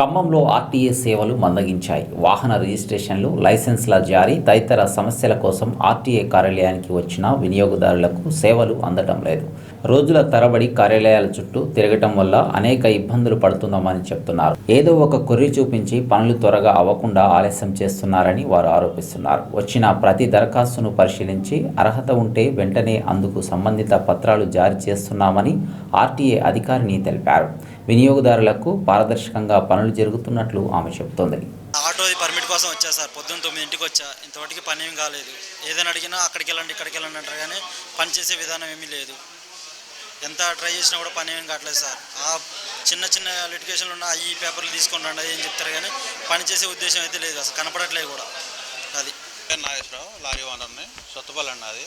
ఖమ్మంలో ఆర్టీఏ సేవలు మందగించాయి. వాహన రిజిస్ట్రేషన్లు లైసెన్స్ల జారీ తదితర సమస్యల కోసం ఆర్టీఏ కార్యాలయానికి వచ్చిన వినియోగదారులకు సేవలు అందడం లేదు. రోజుల తరబడి కార్యాలయాల చుట్టూ తిరగటం వల్ల అనేక ఇబ్బందులు పడుతున్నామని చెప్తున్నారు. ఏదో ఒక కొర్రి చూపించి పనులు త్వరగా అవ్వకుండా ఆలస్యం చేస్తున్నారని వారు ఆరోపిస్తున్నారు. వచ్చిన ప్రతి దరఖాస్తును పరిశీలించి అర్హత ఉంటే వెంటనే అందుకు సంబంధిత పత్రాలు జారీ చేస్తున్నామని ఆర్టీఏ అధికారిని తెలిపారు. వినియోగదారులకు పారదర్శకంగా పనులు జరుగుతున్నట్లు ఆమె చెబుతోంది. ఆటో పర్మిట్ కోసం వచ్చా సార్? పొద్దున్న తొమ్మిదింటికి వచ్చా. ఇంతవరకు పని ఏం కాలేదు. ఏదైనా అడిగినా అక్కడికి వెళ్ళండి ఇక్కడికి వెళ్ళండి అంటారు కానీ పనిచేసే విధానం ఏమీ లేదు. ఎంత ట్రై చేసినా కూడా పని ఏం కావట్లేదు సార్. ఆ చిన్న చిన్న లిటికేషన్లు ఉన్న ఈ పేపర్లు తీసుకొని రండి ఏం చెప్తారు కానీ పని చేసే ఉద్దేశం అయితే లేదు అసలు కనపడట్లేదు కూడా. అది. నాగేశ్వరరావు లారీ ఓనర్ని సత్తుపల్లి అండి అది.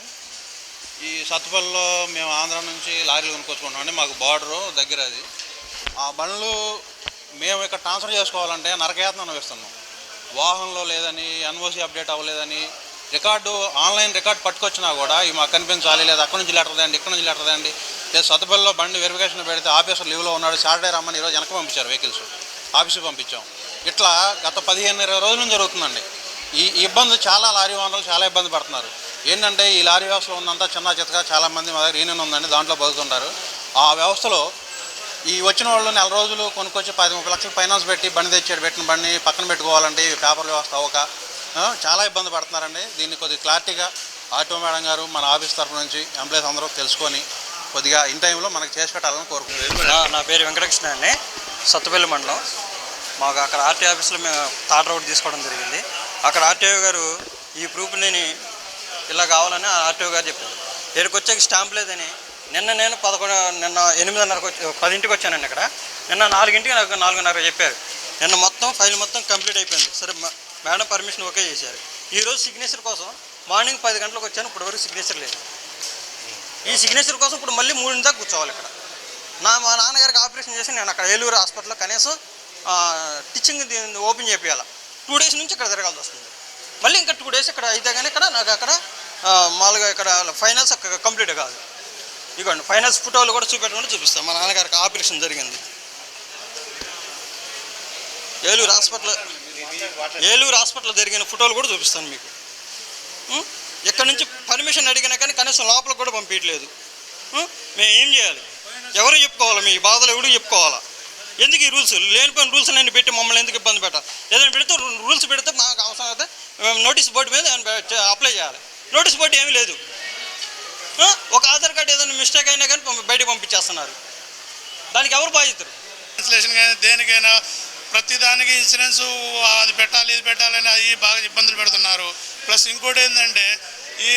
ఈ సత్తుపల్లిలో మేము ఆంధ్ర నుంచి లారీలు కొనుక్కొచ్చుకుంటామండి మాకు బార్డరు దగ్గర అది. ఆ బండ్లు మేము ఇక్కడ ట్రాన్స్ఫర్ చేసుకోవాలంటే నరకయాతన అనుభవిస్తున్నాం వాహనంలో లేదని ఎన్ఓసి అప్డేట్ అవ్వలేదని రికార్డు ఆన్లైన్ రికార్డ్ పట్టుకొచ్చినా కూడా ఇవి మాకు కనిపించాలి లేదా అక్కడి నుంచి లెటర్ దండి ఇక్కడ నుంచి లెటర్ దండి లేదా సత్తుపల్లిలో బండి వెరిఫికేషన్ పెడితే ఆఫీసర్ లీవ్లో ఉన్నాడు సాటర్డే రమ్మని ఈరోజు వెనక పంపించారు వెహికల్స్ ఆఫీస్కి పంపించాం. ఇట్లా గత పదిహేను ఇరవై రోజుల నుంచి జరుగుతుందండి. ఈ ఇబ్బంది చాలా లారీ ఓనర్లు చాలా ఇబ్బంది పడుతున్నారు. ఏంటంటే ఈ లారీ వ్యవస్థలో ఉన్నంత చిన్న చితగా చాలామంది మా దగ్గర యూనియన్ ఉందండి దాంట్లో బతుకుతుంటారు. ఆ వ్యవస్థలో ఈ వచ్చిన వాళ్ళు నెల రోజులు కొనుక్కొచ్చి పది ముప్పై లక్షలు ఫైనాన్స్ పెట్టి బండి తెచ్చాడు పెట్టిన బండి పక్కన పెట్టుకోవాలంటే పేపర్ వ్యవస్థ అవ్వక చాలా ఇబ్బంది పడుతున్నారండి. దీన్ని కొద్దిగా క్లారిటీగా ఆటో మేడం గారు మన ఆఫీస్ తరఫు నుంచి ఎంప్లాయీస్ అందరూ తెలుసుకొని కొద్దిగా ఇన్ టైంలో మనకి చేసి పెట్టాలని కోరుకుంటున్నాను నా పేరు వెంకటకృష్ణ అండి. సత్తుపల్లి మండలం. మాకు అక్కడ ఆర్టీ ఆఫీస్లో మేము తాట రౌట్ తీసుకోవడం జరిగింది. అక్కడ ఆర్టీఓ గారు ఈ ప్రూఫ్ని ఇలా కావాలని ఆర్టీఓ గారు చెప్పారు. ఇక్కడికి వచ్చాక స్టాంప్ లేదని నిన్న నేను పదకొండు నిన్న ఎనిమిదిన్నరకు వచ్చి పదింటికి వచ్చానండి ఇక్కడ. నిన్న నాలుగింటికి నాకు నాలుగున్నర చెప్పారు. నిన్న మొత్తం ఫైల్ మొత్తం కంప్లీట్ అయిపోయింది. సరే మేడం పర్మిషన్ ఓకే చేశారు. ఈరోజు సిగ్నేచర్ కోసం మార్నింగ్ పది గంటలకు వచ్చాను ఇప్పుడు వరకు సిగ్నేచర్ లేదు. ఈ సిగ్నేచర్ కోసం ఇప్పుడు మళ్ళీ మూడు దాకా కూర్చోవాలి ఇక్కడ. నా మా నాన్నగారికి ఆపరేషన్ చేసి నేను అక్కడ ఏలూరు హాస్పిటల్లో కనీసం టీచింగ్ టిచ్చింగ్ ఓపెన్ చేపియాలి టూ డేస్ నుంచి ఇక్కడ తిరగాల్సి వస్తుంది. మళ్ళీ ఇంకా టూ డేస్ ఇక్కడ అయితే కానీ ఇక్కడ నాకు అక్కడ మామూలుగా ఇక్కడ ఫైనల్స్ అక్కడ కంప్లీట్ కాదు. ఇదిగోండి ఫైనల్స్ ఫోటోలు కూడా చూపెట్టమని చూపిస్తాను. మా నాన్నగారికి ఆపరేషన్ జరిగింది. ఏలూరు హాస్పిటల్ ఏలూరు హాస్పిటల్ జరిగిన ఫోటోలు కూడా చూపిస్తాను మీకు. ఎక్కడి నుంచి పర్మిషన్ అడిగినా కానీ కనీసం లోపలికి కూడా పంపించట్లేదు. మేమేం మేము ఏం చేయాలి? ఎవరు చెప్పుకోవాలి? మీ బాధలు ఎవరు చెప్పుకోవాలా? ఎందుకు ఈ రూల్స్? లేనిపోయిన రూల్స్ నేను పెట్టి మమ్మల్ని ఎందుకు ఇబ్బంది పెట్టాలి? ఏదైనా పెడితే రూల్స్ పెడితే మాకు అవసరం అయితే మేము నోటీస్ బోర్డు మీద అప్లై చేయాలి. నోటీస్ బోర్డు ఏమీ లేదు. ఒక ఆధార్ కార్డు ఏదైనా మిస్టేక్ అయినా కానీ పంపి- బయటకు పంపించేస్తున్నారు. దానికి ఎవరు బాధ్యతలు? ఇన్సూరెన్స్ కానీ దేనికైనా ప్రతి దానికి ఇన్సూరెన్స్ అది పెట్టాలి ఇది పెట్టాలని అది బాగా ఇబ్బందులు పెడుతున్నారు. ప్లస్ ఇంకోటి ఏంటంటే ఈ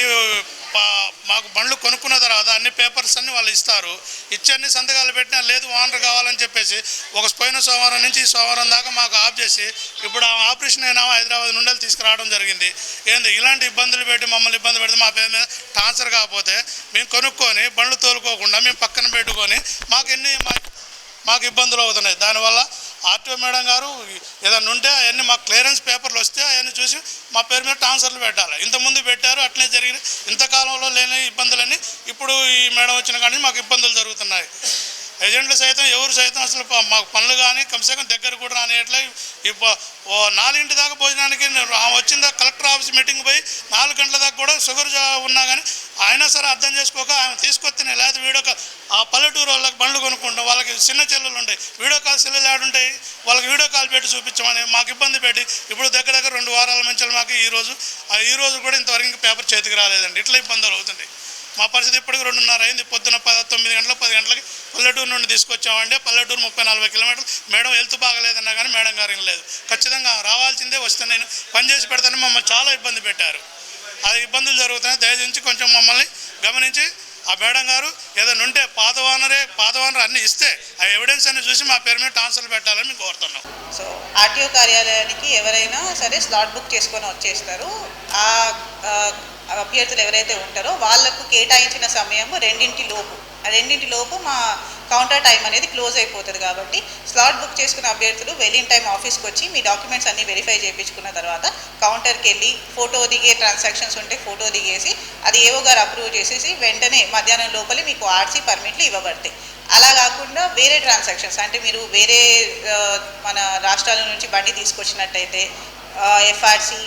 పా- మాకు బండ్లు కొనుక్కున్న తర్వాత అన్ని పేపర్స్ అన్ని వాళ్ళు ఇస్తారు. ఇచ్చి అన్ని సంతకాలు పెట్టినా లేదు ఓనర్ కావాలని చెప్పేసి ఒక పోయిన సోమవారం నుంచి ఈ సోమవారం దాకా మాకు ఆఫ్ చేసి ఇప్పుడు ఆ ఆపరేషన్ అయినా హైదరాబాద్ నుండి తీసుకురావడం జరిగింది. ఏంది? ఇలాంటి ఇబ్బందులు పెట్టి మమ్మల్ని ఇబ్బంది పెడితే మా పేరు మీద ట్రాన్స్ఫర్ కాకపోతే మేము కొనుక్కొని బండ్లు తోలుకోకుండా మేము పక్కన పెట్టుకొని మాకు ఎన్ని మాకు ఇబ్బందులు అవుతున్నాయి. దానివల్ల ఆర్టీఓ మేడం గారు ఏదైనా ఉంటే అవన్నీ మాకు క్లియరెన్స్ పేపర్లు వస్తే అవన్నీ చూసి మా పేరు మీద ట్రాన్స్ఫర్లు పెట్టాలి. ఇంతకుముందు పెట్టారు అట్లే జరిగిన ఇంతకాలంలో లేని ఇబ్బందులన్నీ ఇప్పుడు ఈ మేడం వచ్చిన కానీ మాకు ఇబ్బందులు జరుగుతున్నాయి. ఏజెంట్లు సైతం ఎవరు సైతం అసలు మాకు పనులు కానీ కమ్సేకం దగ్గర కూడా రానియట్లే. ఇప్పుడు ఓ నాలుగింటి దాకా భోజనానికి ఆమె వచ్చిందా కలెక్టర్ ఆఫీస్ మీటింగ్ పోయి నాలుగు గంటల దాకా కూడా షుగర్ ఉన్నా కానీ అయినా సరే అర్థం చేసుకోక ఆమె తీసుకొస్తేనే లేదా వీడియో కాల్ ఆ పల్లెటూరు వాళ్ళకి బండ్లు కొనుక్కుంటాం. వాళ్ళకి చిన్న చెల్లెలు ఉంటాయి. వీడియో కాల్ చెల్లెలు ఆడుంటాయి వాళ్ళకి వీడియో కాల్ పెట్టి చూపించమని మాకు ఇబ్బంది పెట్టి ఇప్పుడు దగ్గర దగ్గర రెండు వారాల నుంచి మాకు ఈరోజు ఆ ఈ రోజు కూడా ఇంతవరకు ఇంకా పేపర్ చేతికి రాలేదండి. ఇట్లా ఇబ్బందులు అవుతుంది మా పరిస్థితి ఇప్పటికి రెండున్నర అయింది. పొద్దున పద తొమ్మిది గంటలకు పది గంటలకి పల్లెటూరు నుండి తీసుకొచ్చామంటే పల్లెటూరు ముప్పై నలభై కిలోమీటర్లు. మేడం హెల్త్ బాగలేదన్నా కానీ మేడం గారు లేదు. ఖచ్చితంగా రావాల్సిందే వస్తే నేను పని చేసి పెడతానని మమ్మల్ని చాలా ఇబ్బంది పెట్టారు. అది ఇబ్బందులు జరుగుతున్నాయి. దయచేసి కొంచెం మమ్మల్ని గమనించి ఆ మేడం గారు ఏదైనా ఉంటే పాత ఓనరే పాత ఓనర్ అన్ని ఇస్తే ఆ ఎవిడెన్స్ అన్ని చూసి మా పేరు మీద ట్రాన్స్ఫర్ పెట్టాలని మేము కోరుతున్నాం. సో ఆర్టీఓ కార్యాలయానికి ఎవరైనా సరే స్లాట్ బుక్ చేసుకొని వచ్చేస్తారు. ఆ అభ్యర్థులు ఎవరైతే ఉంటారో వాళ్ళకు కేటాయించిన సమయం రెండింటి లోపు. ఆ రెండింటి లోపు మా కౌంటర్ టైం అనేది క్లోజ్ అయిపోతుంది కాబట్టి స్లాట్ బుక్ చేసుకున్న అభ్యర్థులు వెళ్ళిన టైం ఆఫీస్కి వచ్చి మీ డాక్యుమెంట్స్ అన్ని వెరిఫై చేయించుకున్న తర్వాత కౌంటర్కి వెళ్ళి ఫోటో దిగే ట్రాన్సాక్షన్స్ ఉంటే ఫోటో దిగేసి అది ఏవో గారు అప్రూవ్ చేసేసి వెంటనే మధ్యాహ్నం లోపలే మీకు ఆర్సీ పర్మిట్లు ఇవ్వబడతాయి. అలా కాకుండా వేరే ట్రాన్సాక్షన్స్ అంటే మీరు వేరే మన రాష్ట్రాల నుంచి బండి తీసుకొచ్చినట్టయితే ఎఫ్ఆర్సీ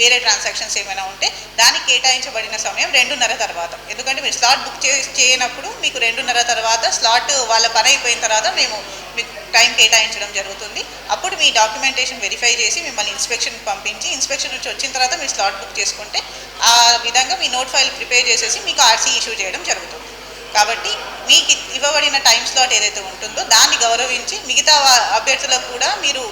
వేరే ట్రాన్సాక్షన్స్ ఏమైనా ఉంటే దానికి కేటాయించబడిన సమయం రెండున్నర తర్వాత. ఎందుకంటే మీరు స్లాట్ బుక్ చే చేయనప్పుడు మీకు రెండున్నర తర్వాత స్లాట్ వాళ్ళ పని అయిపోయిన తర్వాత మేము మీకు టైం కేటాయించడం జరుగుతుంది. అప్పుడు మీ డాక్యుమెంటేషన్ వెరిఫై చేసి మిమ్మల్ని ఇన్స్పెక్షన్ పంపించి ఇన్స్పెక్షన్ నుంచి వచ్చిన తర్వాత మీరు స్లాట్ బుక్ చేసుకుంటే ఆ విధంగా మీ నోట్ ఫైల్ ప్రిపేర్ చేసేసి మీకు ఆర్సీ ఇష్యూ చేయడం జరుగుతుంది. కాబట్టి మీకు ఇవ్వబడిన టైం స్లాట్ ఏదైతే ఉంటుందో దాన్ని గౌరవించి మిగతా అభ్యర్థులకు కూడా మీరు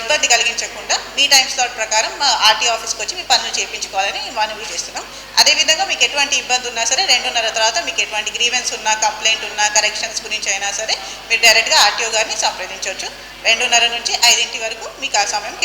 ఇబ్బంది కలిగించకుండా మీ టైం స్లాట్ ప్రకారం మా ఆర్టీ ఆఫీస్కి వచ్చి మీ పనులు చేయించుకోవాలని మనవి చేస్తున్నాం. అదేవిధంగా మీకు ఎటువంటి ఇబ్బంది ఉన్నా సరే రెండున్నర తర్వాత మీకు ఎటువంటి గ్రీవెన్స్ ఉన్నా కంప్లైంట్ ఉన్నా కరెక్షన్స్ గురించి అయినా సరే మీరు డైరెక్ట్గా ఆర్టీఓ గారిని సంప్రదించవచ్చు. రెండున్నర నుంచి ఐదింటి వరకు మీకు ఆ సమయం